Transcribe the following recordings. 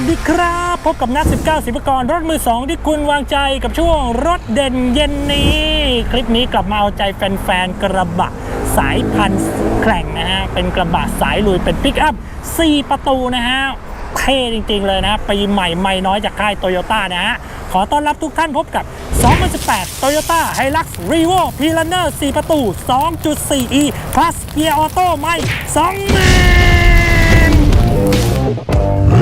สวัสดีครับ พบกับนัก19สิบกรรถมือ 2 ที่คุณวางใจกับช่วงรถเด่นเย็นนี้ คลิปนี้กลับมาเอาใจแฟนๆ กระบะสายพันธุ์แข่งนะฮะ เป็นกระบะสายลุยเป็นปิกอัพ 4 ประตูนะฮะ เท่จริงๆเลยนะปีใหม่ไม่น้อยจากค่ายโตโยต้านะฮะ ขอต้อนรับทุกท่านพบกับ 2018 Toyota Hilux Revo p i l a n e r 4 ประตู 2.4e Plus Gear Auto ไม่20,000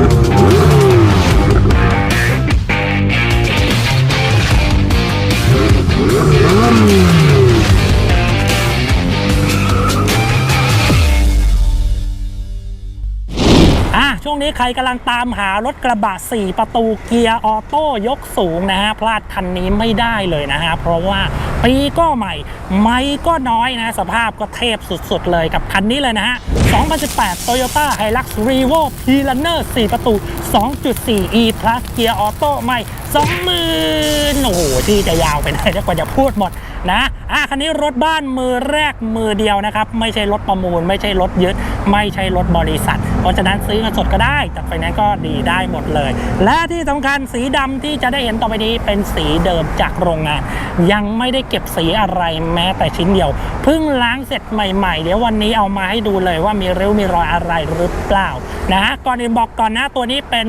อะช่วงนี้ใครกำลังตามหารถกระบะ 4 ประตูเกียร์ออโต้ยกสูงนะฮะ พลาดคันนี้ไม่ได้เลยนะฮะ เพราะว่าปีก็ใหม่ ไม่ก็น้อยนะ สภาพก็เทพสุดๆเลยกับคันนี้เลยนะฮะ 2018 Toyota Hilux Revo p i l a n e r 4 ประตู 2.4e Plus เกียร์ออโต้ไม่20,000โอ้โหที่จะยาวไปไหนกว่าจะพูดหมดนะอะคันนี้รถบ้านมือแรกมือเดียวนะครับ ไม่ใช่รถประมูล ไม่ใช่รถยึด ไม่ใช่รถบริษัท เพราะฉะนั้นซื้อเงินสดก็ได้จากไฟแนนซ์ก็ดีได้หมดเลย และที่สำคัญสีดำที่จะได้เห็นต่อไปนี้เป็นสีเดิมจากโรงงาน ยังไม่ได้เก็บสีอะไรแม้แต่ชิ้นเดียวเพิ่งล้างเสร็จใหม่ๆ เดี๋ยววันนี้เอามาให้ดูเลยว่ามีริ้วมีรอยอะไรหรือเปล่านะฮะก่อนอื่นบอกก่อนนะตัวนี้เป็น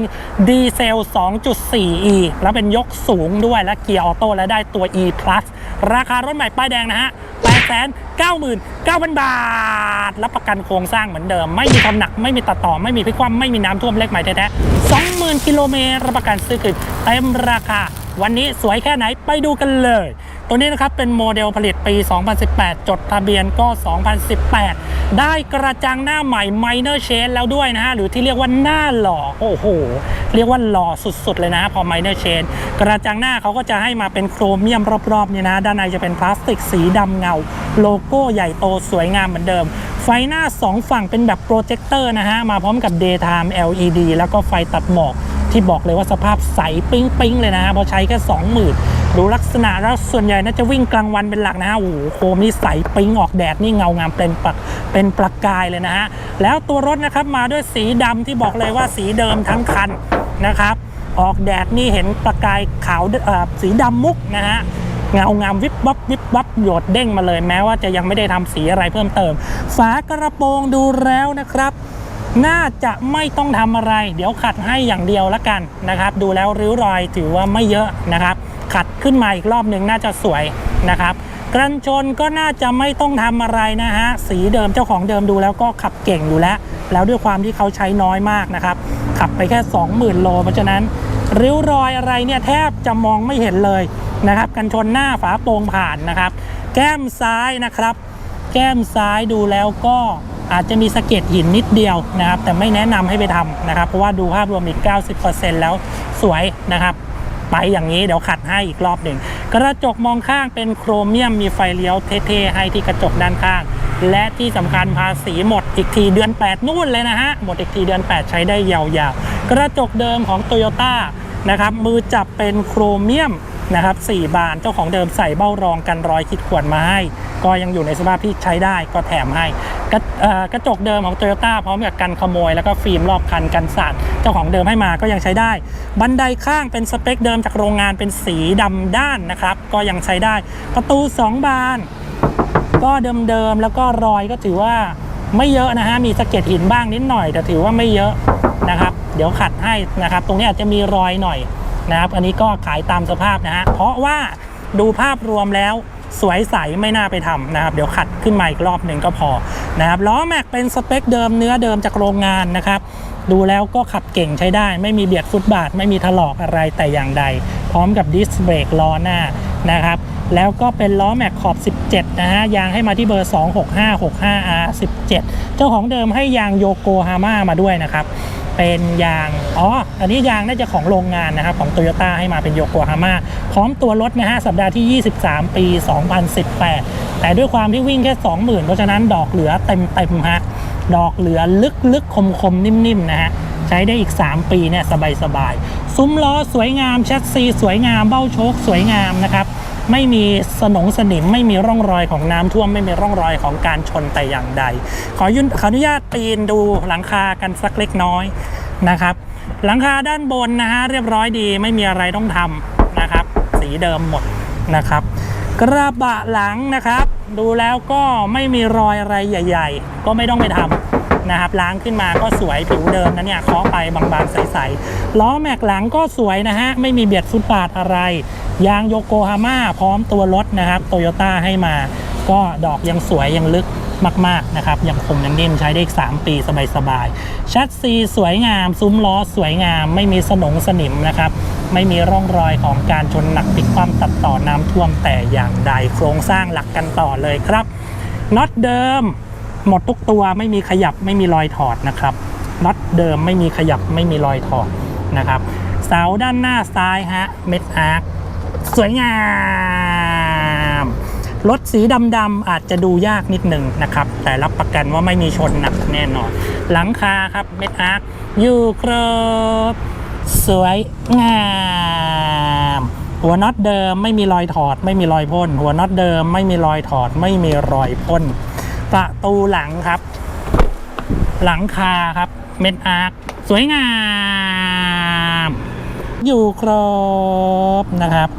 ดีเซล 2.4e แล้วเป็นยกสูงด้วยและเกียร์ออโต้และได้ตัว e plus ราคารถใหม่ป้ายแดงนะฮะ899,000 บาท รับประกันโครงสร้างเหมือนเดิม ไม่มีความหนัก ไม่มีตัดต่อ ไม่มีพลิกคว่ำไม่มีน้ำท่วมเล็กใหม่แท้ๆ20,000 กิโลเมตรรับประกันซื้อคืนเต็มราคา วันนี้สวยแค่ไหนไปดูกันเลย ตัวนี้นะครับเป็นโมเดลผลิตปี 2018 จดทะเบียนก็ 2018 ได้กระจังหน้าใหม่ Minor Change แล้วด้วยนะฮะ หรือที่เรียกว่าหน้าหล่อ โอ้โห เรียกว่าหล่อสุดๆ เลยนะพอ Minor Change กระจังหน้าเขาก็จะให้มาเป็นโครเมียมรอบๆเนี่ยนะ ด้านในจะเป็นพลาสติกสีดำเงา โลโก้ใหญ่โตสวยงามเหมือนเดิมไฟหน้า 2 ฝั่งเป็นแบบโปรเจคเตอร์นะฮะ มาพร้อมกับ Daytime LED แล้วก็ไฟตัดหมอก ที่บอกเลยว่าสภาพใสปิ๊งปิ๊งๆเลยนะฮะเพราะใช้แค่20,000ดูลักษณะแล้วส่วนใหญ่น่าจะวิ่งกลางวันเป็นหลักนะฮะโอ้โหโคมนี่ใสปิ๊งออกแดดนี่เงางามเป็นปักเป็นประกายเลยนะฮะแล้วตัวรถนะครับมาด้วยสีดำที่บอกเลยว่าสีเดิมทั้งคันนะครับ ออกแดดนี่เห็นประกายขาวสีดำมุกนะฮะเงางามวิบวับวิบวับโยดเด้งมาเลยแม้ว่าจะยังไม่ได้ทำสีอะไรเพิ่มเติม ฝากระโปรงดูแล้วนะครับ น่าจะไม่ต้องทำอะไร เดี๋ยวขัดให้อย่างเดียวละกันนะครับ ดูแล้วริ้วรอยถือว่าไม่เยอะนะครับ ขัดขึ้นมาอีกรอบหนึ่งน่าจะสวยนะครับกันชนก็น่าจะไม่ต้องทำอะไรนะฮะสีเดิมเจ้าของเดิมดูแล้วก็ขับเก่งอยู่แล้ว แล้วด้วยความที่เขาใช้น้อยมากนะครับ ขับไปแค่ 20,000 โล เพราะฉะนั้น ริ้วรอยอะไรเนี่ยแทบจะมองไม่เห็นเลยนะครับกันชนหน้าฝาโปร่งผ่านนะครับ แก้มซ้ายนะครับ แก้มซ้ายดูแล้วก็ อาจจะมีสะเก็ดหินนิดเดียวนะครับ แต่ไม่แนะนำให้ไปทำนะครับ เพราะว่าดูภาพรวมอีก 90%แล้วสวยนะครับ ไปอย่างนี้เดี๋ยวขัดให้อีกรอบหนึ่งกระจกมองข้างเป็นโครเมียมมีไฟเลี้ยวเท่ๆให้ที่กระจกด้านข้าง และที่สำคัญภาษีหมดอีกทีเดือน 8 นู่นเลยนะฮะหมดอีกทีเดือน 8 ใช้ได้ยาวๆ กระจกเดิมของ Toyota นะครับมือจับเป็นโครเมียมนะครับ4บานเจ้าของเดิมใส่เบ้ารองกันรอยขีดข่วนมาให้ ก็ยังอยู่ในสภาพที่ใช้ได้ก็แถมให้ กระกระจกเดิมของ Toyota พร้อมกับกันขโมย แล้วก็ฟิล์มรอบคันกันสาดเจ้าของเดิมให้มาก็ยังใช้ได้ บันไดข้างเป็นสเปคเดิมจากโรงงานเป็นสีดำด้านนะครับ ก็ยังใช้ได้ ประตู 2 บาน ก็เดิมๆแล้วก็รอยก็ถือว่าไม่เยอะนะฮะมีสะเก็ดหินบ้างนิดหน่อย แต่ถือว่าไม่เยอะนะครับ เดี๋ยวขัดให้นะครับ ตรงนี้อาจจะมีรอยหน่อยนะครับ อันนี้ก็ขายตามสภาพนะฮะเพราะว่าดูภาพรวมแล้ว สวยใสไม่น่าไปทำนะครับ เดี๋ยวขัดขึ้นมาอีกรอบหนึ่งก็พอนะครับล้อแม็กเป็นสเปคเดิมเนื้อเดิมจากโรงงานนะครับ ดูแล้วก็ขับเก่งใช้ได้ ไม่มีเบียดฟุตบาท ไม่มีถลอกอะไรแต่อย่างใด พร้อมกับดิสเบรกล้อหน้านะครับแล้วก็เป็นล้อแม็กขอบ 17 นะฮะ ยางให้มาที่เบอร์ 26565R 17 เจ้าของเดิมให้ยางโยโกฮาม่ามาด้วยนะครับ เป็นยางอ๋ออันนี้ยางน่าจะของโรงงานนะครับของโตโยต้าให้มาเป็นโยโกฮาม่าพร้อมตัวรถนะฮะสัปดาห์ที่ 23 ปี 2018 แต่ด้วยความที่วิ่งแค่ 20,000 เพราะฉะนั้นดอกเหลือเต็มๆฮะดอกเหลือลึกๆคมๆนิ่มๆนะฮะใช้ได้อีก 3 ปีเนี่ยสบายๆ ซุ้มล้อสวยงามแชสซีสวยงามเบ้าโชคสวยงามนะครับ ไม่มีสนงสนิมไม่มีร่องรอยของน้ำท่วม ไม่มีร่องรอยของการชนแต่อย่างใด ขอยุนขออนุญาตปีนดูหลังคากันสักเล็กน้อยนะครับ หลังคาด้านบนนะฮะเรียบร้อยดีไม่มีอะไรต้องทำนะครับ สีเดิมหมดนะครับ กระบะหลังนะครับ ดูแล้วก็ไม่มีรอยอะไรใหญ่ ๆ ก็ไม่ต้องไปทำ นะครับล้างขึ้นมาก็สวยผิวเดิมนะเนี่ยเคาะไปบางๆใสๆล้อแม็กหลังก็สวยนะฮะไม่มีเบียดฟุตบาทอะไร ยางโยโกฮาม่าพร้อมตัวรถนะครับโตโยต้าให้มา ก็ดอกยังสวยยังลึกมากๆนะครับยังคมยังนิ่มใช้ได้อีก 3 ปีสบายๆชัดซีสวยงาม ซุ้มล้อสวยงาม ไม่มีสนงสนิมนะครับไม่มีร่องรอยของการชนหนักพลิกคว่ำตัดต่อน้ำท่วมแต่อย่างใดโครงสร้างหลักกันต่อเลยครับน็อตเดิม หมดทุกตัวไม่มีขยับไม่มีรอยถอดนะครับน็อตเดิมไม่มีขยับไม่มีรอยถอดนะครับเสาด้านหน้าซ้ายฮะเม็ดอาร์คสวยงามรถสีดำๆอาจจะดูยากนิดหนึ่งนะครับ แต่รับประกันว่าไม่มีชนหนักแน่นอน หลังคาครับเม็ดอาร์คอยู่ครบสวยงามหัวน็อตเดิมไม่มีรอยถอด ไม่มีรอยพ่น หัวน็อตเดิมไม่มีรอยถอด ไม่มีรอยพ่น ประตูหลังครับ หลังคาครับเม็ดอาร์คสวยงาม อยู่ครบนะครับ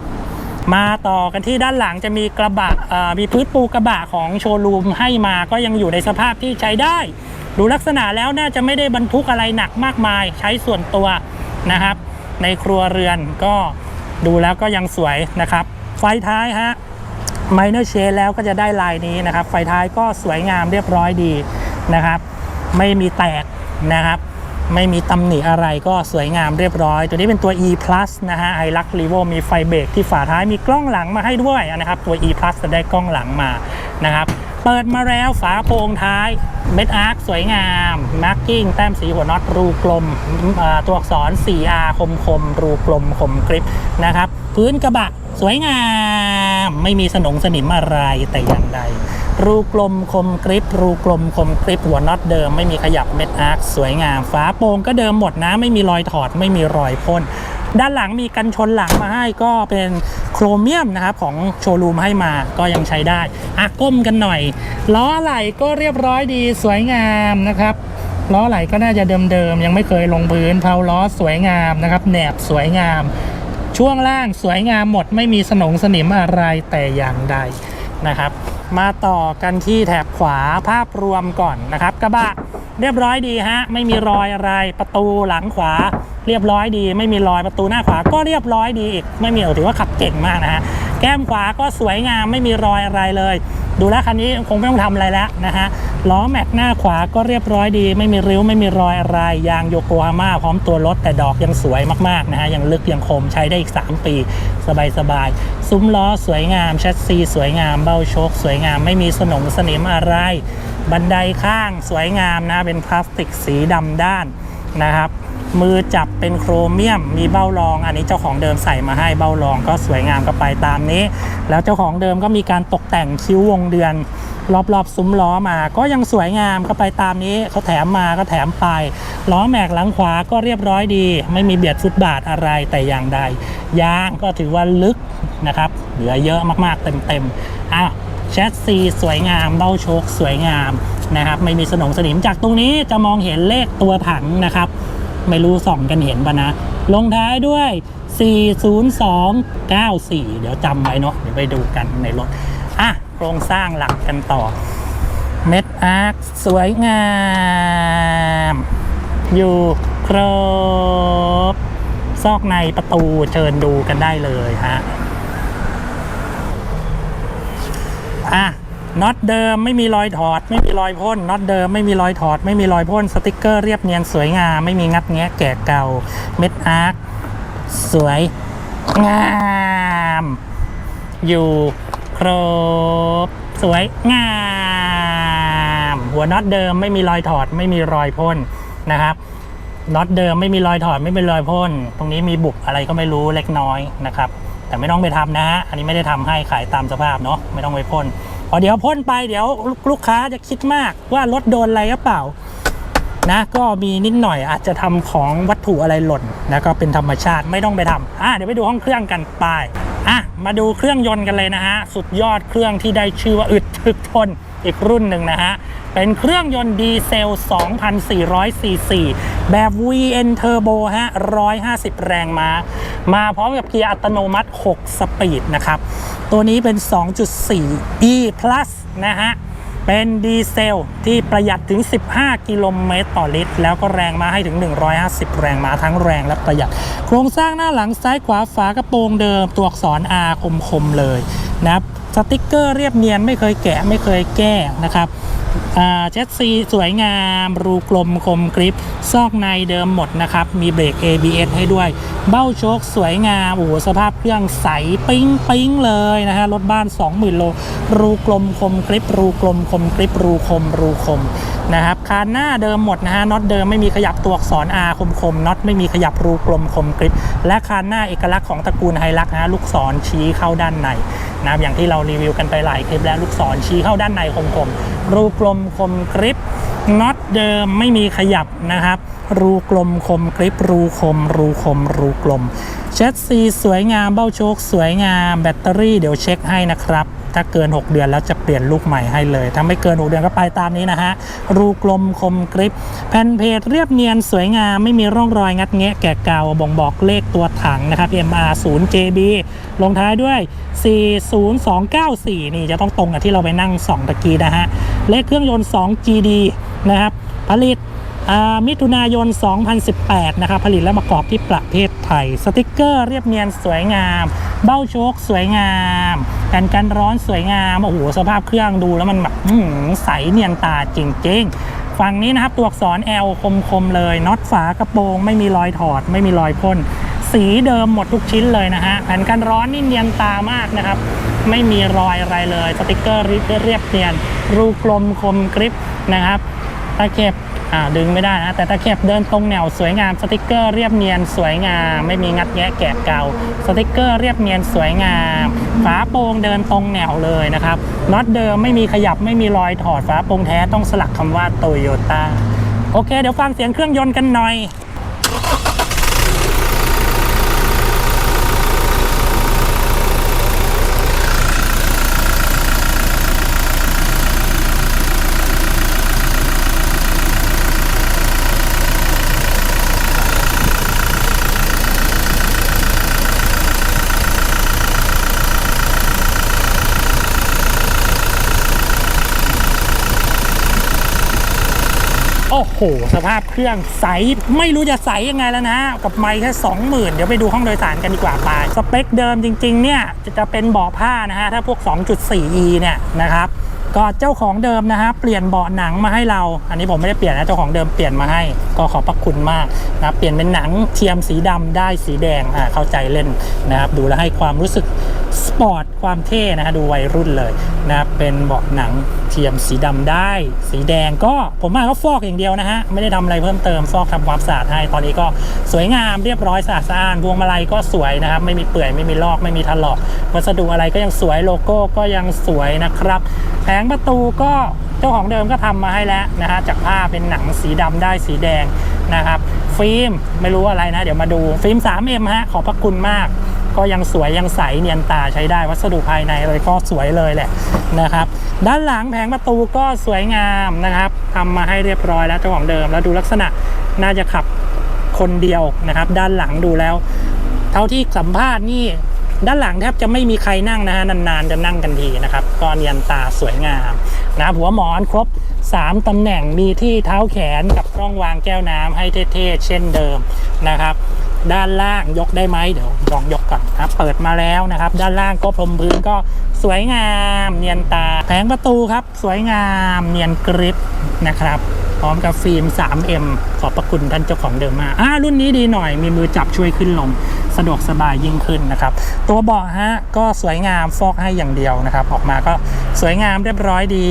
มาต่อกันที่ด้านหลังจะมีกระบะมีพื้นปูกระบะของโชว์รูมให้มาก็ยังอยู่ในสภาพที่ใช้ได้ ดูลักษณะแล้วน่าจะไม่ได้บรรทุกอะไรหนักมากมายใช้ส่วนตัวนะครับ ในครัวเรือนก็ดูแล้วก็ยังสวยนะครับ ไฟท้ายฮะ ไมเนอร์เชนแล้วก็จะได้ลายนี้นะครับ ไฟท้ายก็สวยงามเรียบร้อยดีนะครับ ไม่มีแตกนะครับ ไม่มีตำหนิอะไรก็สวยงามเรียบร้อย ตัวนี้เป็นตัว e plus นะฮะไอรักรีโวมีไฟเบรกที่ฝาท้ายมีกล้องหลังมาให้ด้วยนะครับ ตัว e plus จะได้กล้องหลังมานะครับเปิดมาแล้วฝาโปรงท้ายเม็ดอาร์คสวยงามมาร์กิ้งแต้มสีหัวน็อตรูกลมตัวอักษร 4R คมคมๆรูกลมคมกริปนะครับ พื้นกระบะสวยงาม ไม่มีสนงสนิมอะไรแต่อย่างใด รูกลมคมกริปรูกลมคมกริปหัวน็อตเดิมไม่มีขยับเม็ดอาร์คสวยงาม ฝาโปร่งก็เดิมหมดนะ ไม่มีรอยถอดไม่มีรอยพ่นด้านหลังมีกันชนหลังมาให้ก็เป็นโครเมียมนะครับของโชว์รูมให้มาก็ยังใช้ได้อะก้มกันหน่อยล้อไหล่ก็เรียบร้อยดีสวยงามนะครับล้อไหล่ก็น่าจะเดิมๆยังไม่เคยลงพื้นเพาล้อสวยงามนะครับแหนบสวยงาม ช่วงล่างสวยงามหมดไม่มีสนงสนิมอะไรแต่อย่างใดนะครับ มาต่อกันที่แถบขวาภาพรวมก่อนนะครับ กระบะเรียบร้อยดีฮะ ไม่มีรอยอะไรประตูหลังขวา เรียบร้อยดี ไม่มีรอยประตูหน้าขวาก็เรียบร้อยดีอีกไม่มีถือว่าขับเก่งมากนะฮะแก้มขวาก็สวยงามไม่มีรอยอะไรเลย ดูแลคันนี้คงไม่ต้องทำอะไรแล้วนะฮะล้อแม็กหน้าขวาก็เรียบร้อยดี ไม่มีริ้วไม่มีรอยอะไร ยางโยโกฮาม่าพร้อมตัวรถแต่ดอกยังสวยมากๆนะฮะยังลึกยังคมใช้ได้อีก 3 ปี สบายๆซุ้มล้อสวยงามแชสซีสวยงามเบ้าโชคสวยงามไม่มีสนงสนิมอะไร บันไดข้างสวยงามนะเป็นพลาสติกสีดำด้านนะครับ มือจับเป็นโครเมียม มีเบ้ารอง อันนี้เจ้าของเดิมใส่มาให้เบ้ารองก็สวยงามก็ไปตามนี้ แล้วเจ้าของเดิมก็มีการตกแต่งคิ้ววงเดือน รอบๆซุ้มล้อมา ก็ยังสวยงามก็ไปตามนี้เขาแถมมาก็แถมไปล้อแม็กหลังขวาก็เรียบร้อยดี ไม่มีเบียดฟุตบาทอะไรแต่อย่างใดยางก็ถือว่าลึกนะครับเหลือเยอะมากๆเต็มๆอ้าวแชสซีสวยงามเบ้าโชคสวยงามนะครับไม่มีสนงสนิมจากตรงนี้จะมองเห็นเลขตัวถังนะครับ ไม่รู้ส่องกันเห็นปะนะ ลงท้ายด้วย 40294 เดี๋ยวจำไว้เนาะเดี๋ยวไปดูกันในรถ อะ โครงสร้างหลักกันต่อ เม็ดอาร์คสวยงาม อยู่ครบ ซอกในประตูเชิญดูกันได้เลยฮะ อะ น็อตเดิมไม่มีรอยถอด ไม่มีรอยพ่นน็อตเดิมไม่มีรอยถอด ไม่มีรอยพ่นสติกเกอร์เรียบเนียนสวยงามไม่มีงัดแงะแก่เก่าเม็ดอาร์คสวยงามอยู่ครบสวยงาม หัวน็อตเดิมไม่มีรอยถอด ไม่มีรอยพ่นนะครับน็อตเดิมไม่มีรอยถอดไม่มีรอยพ่นตรงนี้มีบุบอะไรก็ไม่รู้เล็กน้อยนะครับ แต่ไม่ต้องไปทำนะฮะอันนี้ไม่ได้ทำให้ขายตามสภาพเนาะไม่ต้องไปพ่น พอเดี๋ยวพ่นไปเดี๋ยวลูกค้าจะคิดมากว่ารถโดนอะไรหรือเปล่านะก็มีนิดหน่อยอาจจะทำของวัตถุอะไรหล่นนะก็เป็นธรรมชาติไม่ต้องไปทำอะเดี๋ยวไปดูห้องเครื่องกันไปอะมาดูเครื่องยนต์กันเลยนะฮะ สุดยอดเครื่องที่ได้ชื่อว่าอึดทึกทนอีกรุ่นหนึ่งนะฮะ เป็นเครื่องยนต์ดีเซล 2,400 ซีซี แบบ VN Turbo ฮะ 150 แรงม้า มาพร้อมกับเกียร์อัตโนมัติ 6 สปีดนะครับ ตัวนี้เป็น 2.4 E Plus นะฮะ เป็นดีเซลที่ประหยัดถึง 15 กิโลเมตรต่อลิตร แล้วก็แรงม้าให้ถึง 150 แรงม้าทั้งแรงและประหยัด โครงสร้างหน้าหลังซ้ายขวาฝากระโปรงเดิม ตัวอักษร R คมๆเลยนะสติกเกอร์เรียบเนียนไม่เคยแกะไม่เคยแก้นะครับเจ็ตซีสวยงาม รูกลมคมกริปซอกในเดิมหมดนะครับ มีเบรก ABS ให้ด้วย เบ้าโชคสวยงาม โอ้โห สภาพเครื่องใสปิ๊งปิ๊งเลยนะฮะ รถบ้าน 20,000 โล รูกลมคมกริปรูกลมคมกริปรูคม รูคมนะครับคานหน้าเดิมหมดนะฮะน็อตเดิมไม่มีขยับตัวอักษร R คมคมน็อตไม่มีขยับรูกลมคมกริปและคานหน้าเอกลักษณ์ของตระกูลไฮลักนะลูกศรชี้เข้าด้านในนะอย่างที่เรารีวิวกันไปหลายคลิปแล้วลูกศรชี้เข้าด้านในคมคมรูกลมคมกริบน็อตเดิมไม่มีขยับนะครับ รูกลมคมกริบรูคม รูคม รูกลม เช็ดซีสวยงามเบ้าโชคสวยงามแบตเตอรี่เดี๋ยวเช็คให้นะครับ ถ้าเกิน 6 เดือนแล้วจะเปลี่ยนลูกใหม่ให้เลย ถ้าไม่เกิน 6 เดือนก็ไปตามนี้นะฮะ รูกลมคมกริปแผ่นเพจเรียบเนียนสวยงามไม่มีร่องรอยงัดแงะแกะเก่าบ่งบอกเลขตัวถังนะครับ MR 0 JB ลงท้ายด้วย 40294 นี่จะต้องตรงกับที่เราไปนั่งสองตะกี้นะฮะ เลขเครื่องยนต์ 2 GD นะครับผลิต มิถุนายน 2018 นะครับ ผลิตและประกอบที่ประเทศไทย สติกเกอร์เรียบเนียนสวยงาม เบ้าโชคสวยงามแผ่นกันร้อนสวยงาม โอ้โห สภาพเครื่องดูแล้วมันแบบใสเนียนตาจริง ๆ ฝั่งนี้นะครับ ตัวอักษร L คม ๆ เลย น็อตฝากระโปรง ไม่มีรอยถอด ไม่มีรอยพ่น สีเดิมหมดทุกชิ้นเลยนะฮะ แผ่นกันร้อนนี่เนียนตามากนะครับ ไม่มีรอยอะไรเลย สติกเกอร์เรียบเนียน รูกลมคมกริปนะครับ ตะเข็บ อ่าดึงไม่ได้นะ แต่ตะเข็บเดินตรงแนวสวยงามสติกเกอร์เรียบเนียนสวยงาม ไม่มีงัดแงะแกะเกาสติกเกอร์เรียบเนียนสวยงาม ฝาโปรงเดินตรงแนวเลยนะครับน็อตเดิมไม่มีขยับไม่มีรอยถอดฝาโปรงแท้ต้องสลักคำว่าโตโยต้าโอเค เดี๋ยวฟังเสียงเครื่องยนต์กันหน่อย โอ้โห สภาพเครื่องใสไม่รู้จะใสยังไงแล้วนะ กับไมค์แค่ 20,000 เดี๋ยวไปดูห้องโดยสารกันดีกว่าไป สเปคเดิมจริง ๆ เนี่ย จะจะเป็นเบาะผ้านะฮะ ถ้าพวก 2.4e เนี่ยนะครับ ก็เจ้าของเดิมนะฮะเปลี่ยนเบาะหนังมาให้เรา อันนี้ผมไม่ได้เปลี่ยนนะเจ้าของเดิมเปลี่ยนมาให้ ก็ขอบพระคุณมากนะเปลี่ยนเป็นหนังเทียมสีดำได้สีแดงอ่าเข้าใจเล่นนะครับดูแลให้ความรู้สึกสปอร์ตความเท่นะฮะดูวัยรุ่นเลยนะเป็นเบาะหนังเทียมสีดำได้ สีแดงก็ผมว่าก็ฟอกอย่างเดียวนะฮะไม่ได้ทำอะไรเพิ่มเติมฟอกทำความสะอาดให้ตอนนี้ก็สวยงามเรียบร้อยสะอาดสะอ้านพวงมาลัยก็สวยนะครับไม่มีเปื่อยไม่มีลอกไม่มีถลอกวัสดุอะไรก็ยังสวยโลโก้ก็ยังสวยนะครับ งประตูก็เจ้าของเดิมก็ทำมาให้แล้วนะฮะจากผ้าเป็นหนังสีดำได้สีแดงนะครับฟิล์มไม่รู้อะไรนะ เดี๋ยวมาดูฟิล์ม 3M ฮะขอบพระคุณมาก ก็ยังสวยยังใสเนียนตาใช้ได้วัสดุภายในเลยก็สวยเลยแหละนะครับ ด้านหลังแผงประตูก็สวยงามนะครับทำมาให้เรียบร้อยแล้วเจ้าของเดิม แล้วดูลักษณะน่าจะขับคนเดียวนะครับ ด้านหลังดูแล้ว เท่าที่สัมภาษณ์นี่ ด้านหลังแทบจะไม่มีใครนั่งนะฮะนานๆจะนั่งกันทีนะครับก็เนียนตาสวยงามนะหัวหมอนครบ 3 ตำแหน่งมีที่เท้าแขนกับช่องวางแก้วน้ำให้เท่ๆเช่นเดิมนะครับ ด้านล่างยกได้ไหมเดี๋ยวลองยกก่อนครับเปิดมาแล้วนะครับ ด้านล่างก็พรมพื้นก็สวยงาม เนียนตาแผงประตูครับ สวยงามเนียนกริปนะครับ พร้อมกับฟิล์ม 3M ขอบพระคุณท่านเจ้าของเดิมมากอ่ารุ่นนี้ดีหน่อยมีมือจับช่วยขึ้นลงสะดวกสบายยิ่งขึ้นนะครับ ตัวเบาะฮะก็สวยงามฟอกให้อย่างเดียวนะครับ ออกมาก็สวยงามเรียบร้อยดี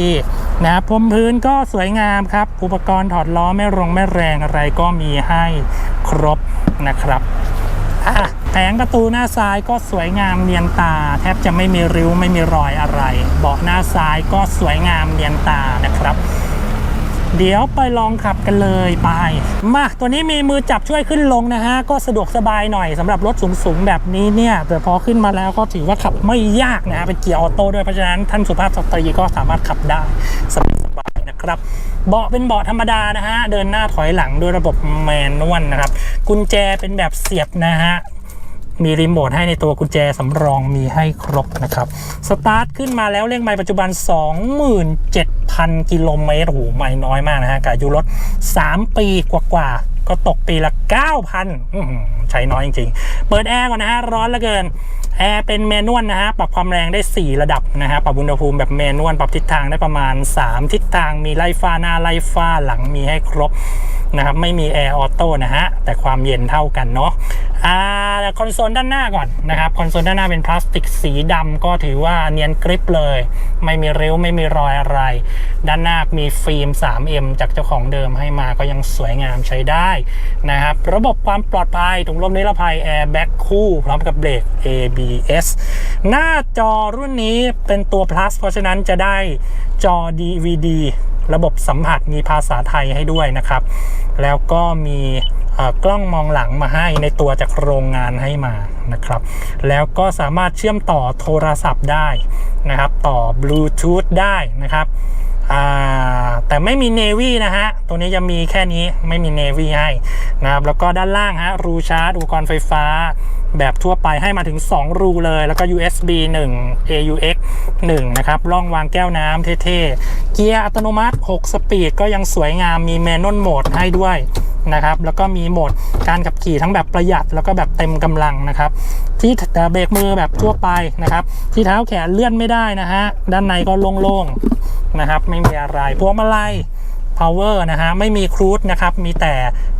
นะครับพรมพื้นก็สวยงามครับ อุปกรณ์ถอดล้อไม่รงไม่แรงอะไรก็มีให้ครบนะครับแผงประตูหน้าซ้ายก็สวยงามเนียนตา แทบจะไม่มีริ้วไม่มีรอยอะไร เบาะหน้าซ้ายก็สวยงามเนียนตานะครับ เดี๋ยวไปลองขับกันเลยไป มาตัวนี้มีมือจับช่วยขึ้นลงนะฮะ ก็สะดวกสบายหน่อยสำหรับรถสูงๆ แบบนี้เนี่ยแต่พอขึ้นมาแล้วก็ถือว่าขับไม่ยากนะฮะเป็นเกียร์ออโต้ด้วยเพราะฉะนั้นท่านสุภาพสตรีก็สามารถขับได้สบายๆนะครับ เบาะเป็นเบาะธรรมดานะฮะ เดินหน้าถอยหลังด้วยระบบแมนนวลนะครับ กุญแจเป็นแบบเสียบนะฮะ มีรีโมทให้ในตัวกุญแจสำรองมีให้ครบนะครับ สตาร์ทขึ้นมาแล้วเลขไมล์ปัจจุบัน 27,000 กิโลเมตรโอ้โหไม่น้อยมากนะฮะกับอายุรถ 3 ปีกว่าๆก็ตกปีละ 9,000ใช้น้อยจริง ๆ เปิดแอร์ก่อนนะฮะร้อนเหลือเกิน แอร์เป็นแมนนวลนะฮะ ปรับความแรงได้ 4 ระดับนะฮะ ปรับอุณหภูมิแบบแมนนวล ปรับทิศทางได้ประมาณ 3 ทิศทาง มีไล่ฟ้าหน้าไล่ฟ้าหลังมีให้ครบนะครับ ไม่มีแอร์ออโต้นะฮะ แต่ความเย็นเท่ากันเนาะ อ่าคอนโซลด้านหน้าก่อนนะครับ คอนโซลด้านหน้าเป็นพลาสติกสีดำก็ถือว่าเนียนกริปเลย ไม่มีริ้วไม่มีรอยอะไร ด้านหน้ามีฟิล์ม 3M จากเจ้าของเดิมให้มาก็ยังสวยงามใช้ได้นะครับ ระบบความปลอดภัยถุงลมนิรภัยแอร์แบ็กคู่พร้อมกับเบรก ABS หน้าจอรุ่นนี้เป็นตัว plus เพราะฉะนั้นจะได้จอ DVD ระบบสัมผัสมีภาษาไทยให้ด้วยนะครับ แล้วก็มีกล้องมองหลังมาให้ในตัวจากโรงงานให้มานะครับ แล้วก็สามารถเชื่อมต่อโทรศัพท์ได้นะครับ ต่อบลูทูธได้นะครับ แต่ไม่มี Navy นะฮะ ตัวนี้จะมีแค่นี้ไม่มี Navy ให้นะครับ แล้วก็ด้านล่างฮะ รูชาร์จอุปกรณ์ไฟฟ้า แบบทั่วไปให้มาถึง 2 รูเลย แล้วก็ USB 1 AUX 1 นะครับร่องวางแก้วน้ำเท่ๆ เกียร์อัตโนมัติ 6 สปีดก็ยังสวยงาม มีแมนนวลโหมดให้ด้วยนะครับ แล้วก็มีโหมดการขับขี่ทั้งแบบประหยัดแล้วก็แบบเต็มกำลังนะครับ ที่แต่เบรกมือแบบทั่วไปนะครับ ที่เท้าแขนเลื่อนไม่ได้นะฮะ ด้านในก็โล่งๆ นะครับ ไม่มีอะไรพวงมาลัย power นะฮะ ไม่มีครูดนะครับ มีแต่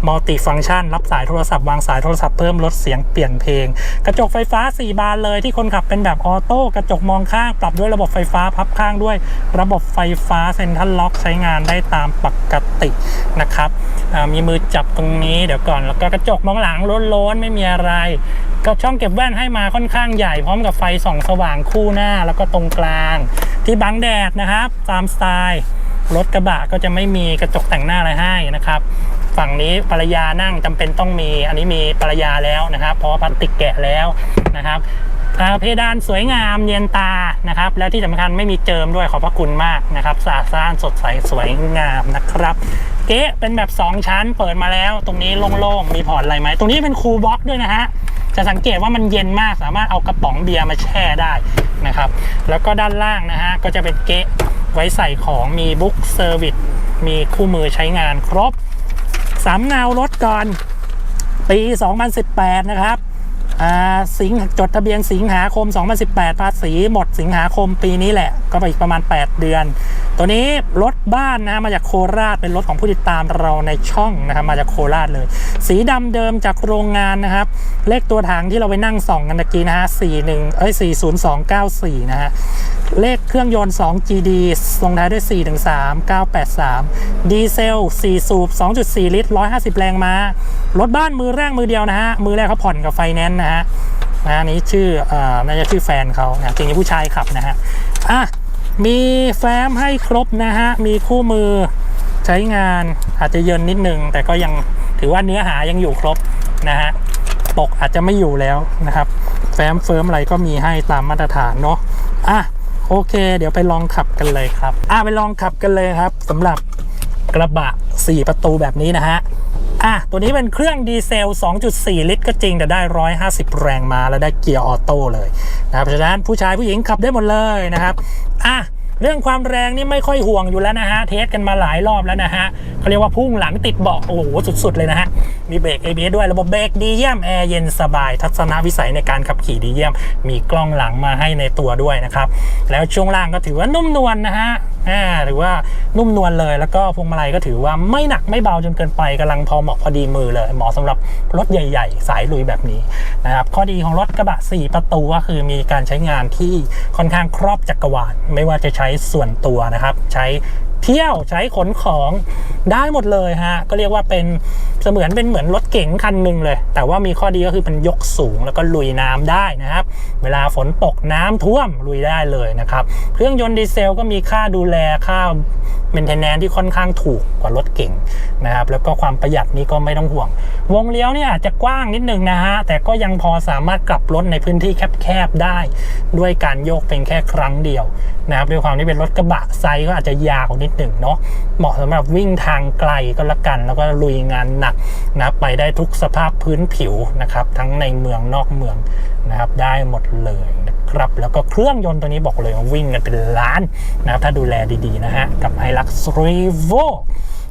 multi function รับสายโทรศัพท์ วางสายโทรศัพท์เพิ่มลดเสียงเปลี่ยนเพลง กระจกไฟฟ้า 4 บานเลยที่คนขับเป็นแบบออโต้กระจกมองข้าง ปรับด้วยระบบไฟฟ้าพับข้างด้วย ระบบไฟฟ้าเซ็นทรัลล็อกใช้งานได้ตามปกตินะครับมีมือจับตรงนี้เดี๋ยวก่อนแล้วก็กระจกมองหลังล้นๆไม่มีอะไรก็ช่องเก็บแว่นให้มาค่อนข้างใหญ่พร้อมกับไฟส่องสว่างคู่หน้าแล้วก็ตรงกลาง ที่บังแดดนะครับตามสไตล์รถกระบะก็จะไม่มีกระจกแต่งหน้าอะไรให้นะครับ ฝั่งนี้ภรรยานั่งจำเป็นต้องมี อันนี้มีภรรยาแล้วนะครับ เพราะพลาสติกแกะแล้วนะครับเพดานสวยงามเนียนตานะครับ แล้วที่สำคัญไม่มีเจิมด้วยขอบพระคุณมากนะครับสะอาดสะอ้านสดใสสวยงามนะครับ เก๊ะเป็นแบบ 2 ชั้นเปิดมาแล้ว ตรงนี้โล่งๆมีพอร์ตอะไรไหมตรงนี้เป็นคูลบ็อกด้วยนะฮะ จะสังเกตว่ามันเย็นมากสามารถเอากระป๋องเบียร์มาแช่ได้นะครับ แล้วก็ด้านล่างนะฮะก็จะเป็นเก๊ะไว้ใส่ของมีบุ๊กเซอร์วิสมีคู่มือใช้งานครบสามเงารถก่อนปี 2018 นะครับ สิงจดทะเบียนสิงหาคม 2018 ภาษีหมดสิงหาคมปีนี้แหละ ก็ไปอีกประมาณ 8 เดือน ตัวนี้รถบ้านนะมาจากโคราชเป็นรถของผู้ติดตามเราในช่องนะครับมาจากโคราชเลย สีดำเดิมจากโรงงานนะครับ เลขตัวถังที่เราไปนั่งส่องกันตะกี้นะฮะ41เอ้ย40294 นะฮะ เลขเครื่องยนต์ 2 GD ลงท้ายด้วย4ถึง3 983 ดีเซล 4 สูบ 2.4 ลิตร 150 แรงม้ารถบ้านมือแรกมือเดียวนะฮะ มือแรกเขาผ่อนกับไฟแนนซ์นะฮะนะนี้ชื่อเอ่อน่าจะชื่อแฟนเขานะจริงๆผู้ชายขับนะฮะ อะ มีแฟ้มให้ครบนะฮะ มีคู่มือใช้งานอาจจะเยินนิดนึง แต่ก็ยังถือว่าเนื้อหายังอยู่ครบนะฮะปกอาจจะไม่อยู่แล้วนะครับ แฟ้มเฟิร์มอะไรก็มีให้ตามมาตรฐานเนาะอะ โอเค เดี๋ยวไปลองขับกันเลยครับ อะไปลองขับกันเลยครับสำหรับกระบะ 4 ประตูแบบนี้นะฮะอะตัวนี้เป็นเครื่องดีเซล 2.4 ลิตรก็จริง แต่ได้ 150 แรงมาแล้วได้เกียร์ออโต้เลยนะครับเพราะฉะนั้นผู้ชายผู้หญิงขับได้หมดเลยนะครับ อะ เรื่องความแรงนี่ไม่ค่อยห่วงอยู่แล้วนะฮะ เทสกันมาหลายรอบแล้วนะฮะเขาเรียกว่าพุ่งหลังติดเบาะโอ้โหสุด ๆ เลยนะฮะ มีเบรก ABS ด้วยระบบเบรกดีเยี่ยม แอร์เย็นสบาย ทัศนวิสัยในการขับขี่ดีเยี่ยม มีกล้องหลังมาให้ในตัวด้วยนะครับ แล้วช่วงล่างก็ถือว่านุ่มนวลนะฮะอ่าหรือว่านุ่มนวลเลย แล้วก็พวงมาลัยก็ถือว่าไม่หนักไม่เบาจนเกินไปกำลังพอเหมาะพอดีมือเลย เหมาะสำหรับรถใหญ่ ๆ สายลุยแบบนี้นะครับข้อดีของรถกระบะ 4 ประตูก็คือมีการใช้งานที่ค่อนข้างครอบจักรวาลไม่ว่าจะใช้ส่วนตัวนะครับ ใช้ เที่ยวใช้ขนของได้หมดเลยฮะ ก็เรียกว่าเป็นเสมือนเป็นเหมือนรถเก๋งคันหนึ่งเลย แต่ว่ามีข้อดีก็คือมันยกสูงแล้วก็ลุยน้ำได้นะครับ เวลาฝนตกน้ำท่วมลุยได้เลยนะครับ เครื่องยนต์ดีเซลก็มีค่าดูแลค่าเมนเทนแนนที่ค่อนข้างถูกกว่ารถเก๋งนะครับ แล้วก็ความประหยัดนี่ก็ไม่ต้องห่วง วงเลี้ยวเนี่ยอาจจะกว้างนิดนึงนะฮะ แต่ก็ยังพอสามารถกลับรถในพื้นที่แคบๆได้ ด้วยการโยกเป็นแค่ครั้งเดียวนะครับด้วยความที่เป็นรถกระบะไซส์ก็อาจจะยาวนิดหนึ่งเนาะเหมาะสำหรับวิ่งทางไกลก็แล้วกัน แล้วก็ลุยงานหนักนะไปได้ทุกสภาพพื้นผิวนะครับ ทั้งในเมืองนอกเมืองนะครับได้หมดเลยนะครับแล้วก็เครื่องยนต์ตัวนี้บอกเลยว่าวิ่งกันเป็นล้านนะครับถ้าดูแลดีๆนะฮะกับ h i l u x r e v o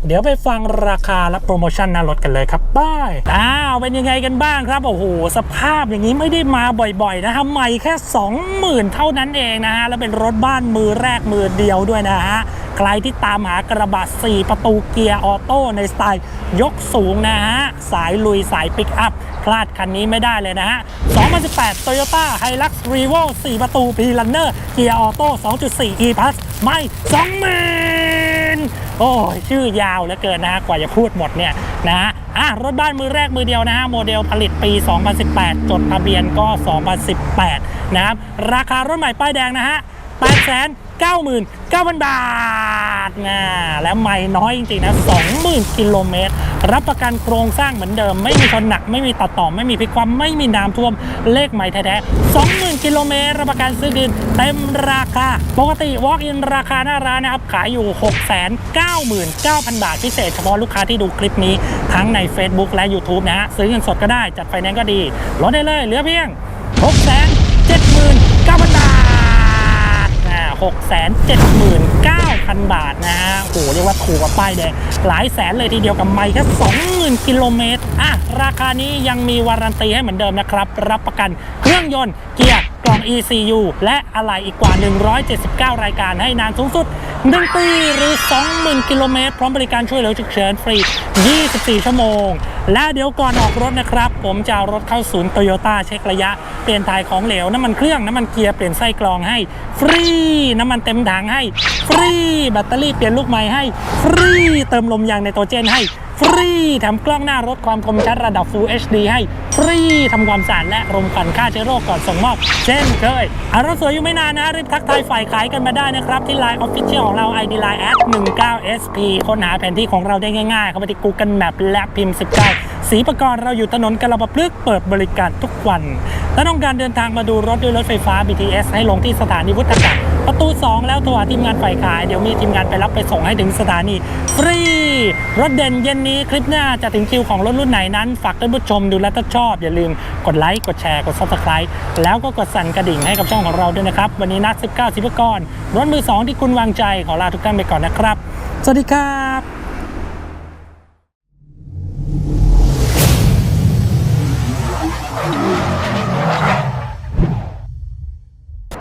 เดี๋ยวไปฟังราคาและโปรโมชั่นหน้ารถกันเลยครับป้ายอ้าวเป็นยังไงกันบ้างครับโอ้โหสภาพอย่างนี้ไม่ได้มาบ่อยๆนะฮะใหม่แค่ 20,000 เท่านั้นเองนะฮะแล้วเป็นรถบ้านมือแรกมือเดียวด้วยนะฮะใครที่ตามหากระบะ 4 ประตูเกียร์ออโต้ในสไตล์ยกสูงนะฮะ สายลุยสายปิกอัพพลาดคันนี้ไม่ได้เลยนะฮะ 2018 Toyota Hilux Revo 4 ประตู p l u n n e r เกียร์ออโต้ 2.4 e plus ไม่ 20,000 โอ้ยชื่อยาวเหลือเกินนะฮะกว่าจะพูดหมดเนี่ยนะอะรถบ้านมือแรกมือเดียวนะฮะโมเดลผลิตปี 2018 จดทะเบียนก็ 2018 นะครับ ราคารถใหม่ป้ายแดงนะฮะ 99,000 บาทนะและไม่น้อยจริงๆนะ 20,000 กิโลเมตร รับประกันโครงสร้างเหมือนเดิม ไม่มีคนหนัก ไม่มีตัดต่อ ไม่มีพิกความไม่มีน้ำท่วม เลขใหม่แท้ๆ 20,000 กิโลเมตร รับประกันซื้อดินเต็มราคา ปกติ Walk in ราคาหน้าร้านนะครับ ขายอยู่ 699,000 บาท พิเศษเฉพาะลูกค้าที่ดูคลิปนี้ ทั้งใน Facebook และ YouTube นะฮะ ซื้อเงินสดก็ได้ จัดไฟแนนซ์ก็ดี ลดได้เลย เหลือเพียง6 0 0 0 0 679,000 บาทนะฮะโหเรียกว่าถูกกว่าป้ายแดงหลายแสนเลยทีเดียวกับไม่แค่20,000 กิโลเมตรอะราคานี้ยังมีวารันตีให้เหมือนเดิมนะครับ รับประกันเครื่องยนต์เกียร์กล่อง ECU และอะไรอีกกว่า 179 รายการให้นานสูงสุด 1 ปีหรือ 20,000 กิโลเมตรพร้อมบริการช่วยเหลือฉุกเฉินฟรี 24 ชั่วโมง และเดี๋ยวก่อนออกรถนะครับ ผมจะเอารถเข้าศูนย์โตโยต้าเช็คระยะ เปลี่ยนถ่ายของเหลว น้ำมันเครื่อง น้ำมันเกียร์ เปลี่ยนไส้กรองให้ ฟรี น้ำมันเต็มถังให้ ฟรี แบตเตอรี่เปลี่ยนลูกใหม่ให้ ฟรี เติมลมยางในตัวเจนให้ ฟรี ทำกล้องหน้ารถความคมชัดระดับ Full HD ให้ ฟรีทำความสะอาดและรมควันฆ่าเชื้อโรคก่อนส่งมอบ เช่นเคยอารถสวยอยู่ไม่นานนะรีบทักทายฝ่ายขายกันมาได้นะครับที่ Line Official ของเรา ID Line at 19SP ค้นหาแผนที่ของเราได้ง่ายๆ เข้าไปที่ Google Map และพิมพ์ 19 สีประกรณ์เราอยู่ถนนกระบะพลึกเปิดบริการทุกวัน ถ้าต้องการเดินทางมาดูรถด้วยรถไฟฟ้า BTS ให้ลงที่สถานีวุฒากาศ ประตู 2 แล้วโทรหาทีมงานฝ่ายขาย เดี๋ยวมีทีมงานไปรับไปส่งให้ถึงสถานี ฟรี รถเด่นเย็นนี้คลิปหน้าจะถึงคิวของรถรุ่นไหนนั้น ฝากท่านผู้ชมดูและถ้าชอบ อย่าลืมกดไลค์กดแชร์กด subscribe แล้วก็กดสั่นกระดิ่งให้กับช่องของเราด้วยนะครับ วันนี้นัด19สิบกรรถมือ 2 ที่คุณวางใจขอลาทุกท่านไปก่อนนะครับ สวัสดีครับ